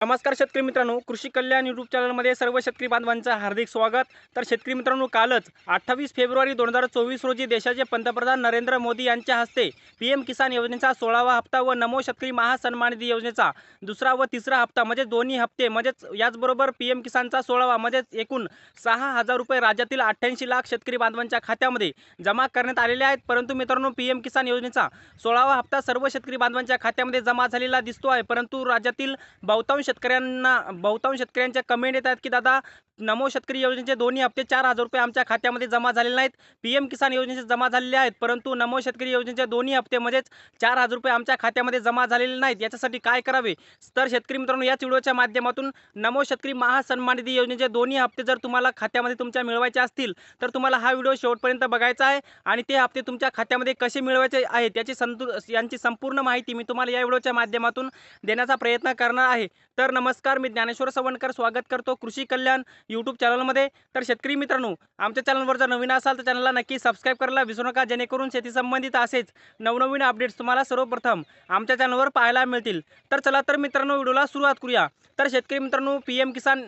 नमस्कार शेतकरी मित्रांनो कृषी कल्याण यूट्यूब चॅनलमध्ये सर्व शेतकरी बांधवांचं हार्दिक स्वागत. तर शेतकरी मित्रांनो कालच अठ्ठावीस फेब्रुवारी दोन हजार चोवीस रोजी देशाचे पंतप्रधान नरेंद्र मोदी यांच्या हस्ते पी एम किसान योजनेचा सोळावा हप्ता व नमो शेतकरी महासन्मानिधी योजनेचा दुसरा व तिसरा हप्ता म्हणजेच दोन्ही हप्ते म्हणजेच याचबरोबर पी एम किसानचा सोळावा म्हणजेच एकूण सहा हजार रुपये राज्यातील अठ्ठ्याऐंशी लाख शेतकरी बांधवांच्या खात्यामध्ये जमा करण्यात आलेले आहेत. परंतु मित्रांनो पी एम किसान योजनेचा सोळावा हप्ता सर्व शेतकरी बांधवांच्या खात्यामध्ये जमा झालेला दिसतो आहे. परंतु राज्यातील बहुतांश शेतकऱ्यांना बहुतांश शेतकऱ्यांच्या कमेंट येत आहेत की दादा नमो शेतकरी योजनेचे दोन्ही हप्ते चार हजार रुपये आमच्या खात्यामध्ये जमा झालेले नाहीत. पी एम किसान योजनेचे जमा झालेले आहेत परंतु नमो शेतकरी योजनेचे दोन्ही हप्ते म्हणजेच चार हजार रुपये आमच्या खात्यामध्ये जमा झालेले नाहीत. याच्यासाठी काय करावे? तर शेतकरी मित्रांनो याच व्हिडिओच्या माध्यमातून नमो शेतकरी महासन्मान निधी योजनेचे दोन्ही हप्ते जर तुम्हाला खात्यामध्ये तुमच्या मिळवायचे असतील तर तुम्हाला हा व्हिडिओ शेवटपर्यंत बघायचा आहे आणि ते हप्ते तुमच्या खात्यामध्ये कसे मिळवायचे आहेत याची संतु यांची संपूर्ण माहिती मी तुम्हाला या व्हिडिओच्या माध्यमातून देण्याचा प्रयत्न करणार आहे. तर नमस्कार मी ज्ञानेश्वर सवणकर. स्वागत करतो कृषी कल्याण यूट्यूब चॅनलमध्ये तर शेतकरी मित्रांनो आमच्या चॅनलवर जर नवीन असाल तर चॅनलला नक्की सबस्क्राईब करायला विसरू नका जेणेकरून शेती संबंधित असेच नवनवीन अपडेट्स तुम्हाला सर्वप्रथम आमच्या चॅनलवर पाहायला मिळतील. तर चला तर मित्रांनो व्हिडिओला सुरुवात करूया. तर शेतकरी मित्रांनो P M Kisan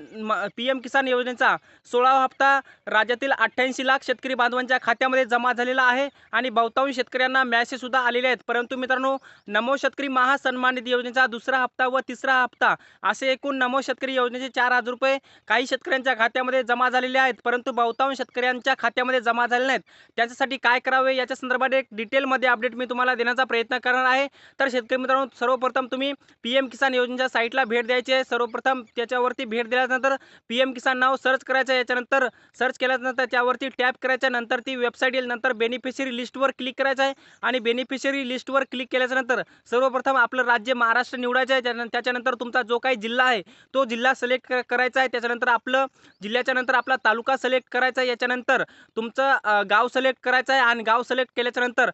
P M Kisan योजनेचा सोळावा हप्ता राज्यातील अठ्ठ्याऐंशी लाख शेतकरी बांधवांच्या खात्यामध्ये जमा झालेला आहे आणि बहुतांश शेतकऱ्यांना मॅसेजसुद्धा आलेले आहेत. परंतु मित्रांनो नमो शेतकरी महासन्मान निधी योजनेचा दुसरा हप्ता व तिसरा हप्ता असे एकूण नमो शेतकरी योजनेचे चार हजार रुपये काही शेतकऱ्यांच्या खात्यामध्ये जमा झालेले आहेत. परंतु बहुतांश शेतकऱ्यांच्या खात्यामध्ये जमा झाले नाहीत. त्याच्यासाठी काय करावे? याच्या संदर्भात एक डिटेलमध्ये अपडेट मी तुम्हाला देण्याचा प्रयत्न करणार आहे. तर शेतकरी मित्रांनो सर्वप्रथम तुम्ही पी एम किसान योजनेच्या साईटला भेट द्यायची आहे. सर्वप्रथम त्याच्यावरती भेट दिल्यानंतर पी एम किसान नाव सर्च करायचं आहे याच्यानंतर सर्च केल्यानंतर त्यावरती टॅप करायचं नंतर ती वेबसाईट येईल नंतर बेनिफिशरी लिस्टवर क्लिक करायचं आहे. आणि बेनिफिशरी लिस्टवर क्लिक केल्याच्यानंतर सर्वप्रथम आपलं राज्य महाराष्ट्र निवडायचं आहे. त्याच्यानंतर तुमचा जो काही जिल्हा आहे तो जिल्हा सिलेक्ट करायचा आहे. त्याच्यानंतर आपलं जिल्ह्याच्या नंतर आपला तालुका सिलेक्ट करायचा आहे. याच्यानंतर तुमचं गाव सिलेक्ट करायचं आहे. आणि गाव सिलेक्ट केल्याच्यानंतर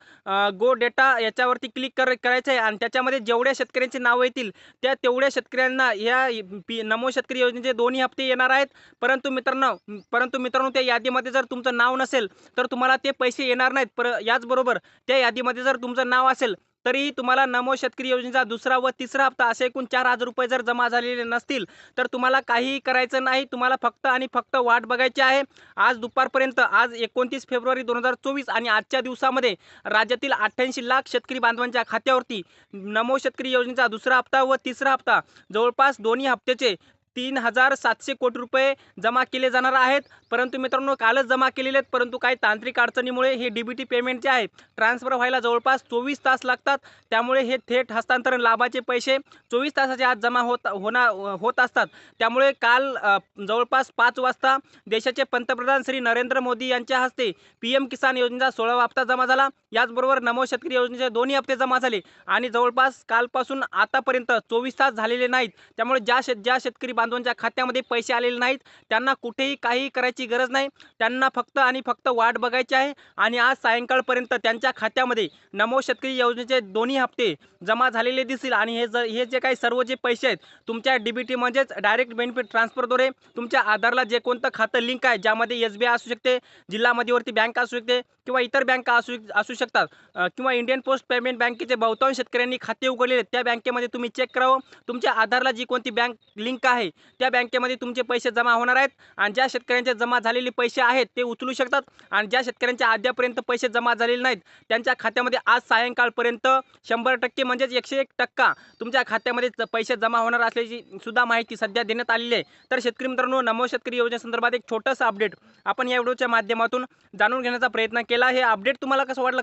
गो डेटा याच्यावरती क्लिक कर करायचं आहे. आणि त्याच्यामध्ये जेवढ्या शेतकऱ्यांची नावं येतील त्या तेवढ्या शेतकऱ्यांना ह्या पी नमो शेतकरी योजनेचे दोन्ही हप्ते येणार आहेत. परंतु मित्रांनो परंतु मित्रांनो त्या यादीमध्ये जर तुमचं नाव नसेल तर तुम्हाला ते पैसे येणार नाहीत. पर याचबरोबर त्या यादीमध्ये जर तुमचं नाव असेल तरीही तुम्हाला नमो शेतकरी योजनेचा दुसरा व तिसरा हप्ता असे एकूण चार हजार रुपये जर जमा झालेले नसतील तर तुम्हाला काहीही करायचं नाही. तुम्हाला फक्त आणि फक्त वाट बघायची आहे. आज दुपारपर्यंत आज एकोणतीस फेब्रुवारी दोन हजार चोवीस आणि आजच्या दिवसामध्ये राज्यातील अठ्ठ्याऐंशी लाख शेतकरी बांधवांच्या खात्यावरती नमो शेतकरी योजनेचा दुसरा हप्ता व तिसरा हप्ता जवळपास दोन्ही हप्त्याचे तीन हजार सातशे कोटी रुपये जमा केले जाणार आहेत. परंतु मित्रांनो कालच जमा केलेले आहेत परंतु काही तांत्रिक अडचणीमुळे हे डी बी टी पेमेंट जे आहे ट्रान्सफर व्हायला जवळपास चोवीस तास लागतात. त्यामुळे हे थेट हस्तांतरण लाभाचे पैसे चोवीस तासाच्या आत जमा होत होणार होत असतात. त्यामुळे काल जवळपास पाच वाजता देशाचे पंतप्रधान श्री नरेंद्र मोदी यांच्या हस्ते पी एम किसान योजनेचा सोळावा हप्ता जमा झाला. याचबरोबर नमो शेतकरी योजनेचे दोन्ही हप्ते जमा झाले. आणि जवळपास कालपासून आतापर्यंत चोवीस तास झालेले नाहीत. त्यामुळे ज्या शेत ज्या शेतकरी बांधवांच्या खात्यामध्ये पैसे आलेले नाहीत त्यांना कुठेही काही करायची गरज नाही. त्यांना फक्त आणि फक्त वाट बघायची आहे. आणि आज सायंकाळपर्यंत त्यांच्या खात्यामध्ये नमो शेतकरी योजनेचे दोन्ही हप्ते जमा झालेले दिसतील. आणि हे ज हे जे काही सर्व जे पैसे आहेत तुमच्या डी बी टी म्हणजेच डायरेक्ट बेनिफिट ट्रान्सफरद्वारे तुमच्या आधारला जे कोणतं खातं लिंक आहे ज्यामध्ये एस बी आय असू शकते जिल्हा मध्यवर्ती बँक असू शकते किंवा इतर बँका असू असू शकतात. किंवा इंडियन पोस्ट पेमेंट बँकेचे बहुतांश शेतकऱ्यांनी खाते उघडलेले त्या बँकेमध्ये तुम्ही चेक करावं. तुमच्या आधारला जी कोणती बँक लिंक आहे त्या बँकेमध्ये तुमचे पैसे जमा होणार आहेत. आणि ज्या शेतकऱ्यांचे जमा झालेले पैसे आहेत ते उचलू शकतात. आणि ज्या शेतकऱ्यांच्या अद्यापर्यंत पैसे जमा झालेले नाहीत त्यांच्या खात्यामध्ये आज सायंकाळपर्यंत शंभर टक्के म्हणजेच एकशे एक टक्का तुमच्या खात्यामध्ये पैसे जमा होणार असल्याची सुद्धा माहिती सध्या देण्यात आलेली आहे. तर शेतकरी मित्रांनो नमो शेतकरी योजनेसंदर्भात एक छोटंसं अपडेट आपण या व्हिडिओच्या माध्यमातून जाणून घेण्याचा प्रयत्न केला हे अपडेट तुम्हाला कसं वाटलं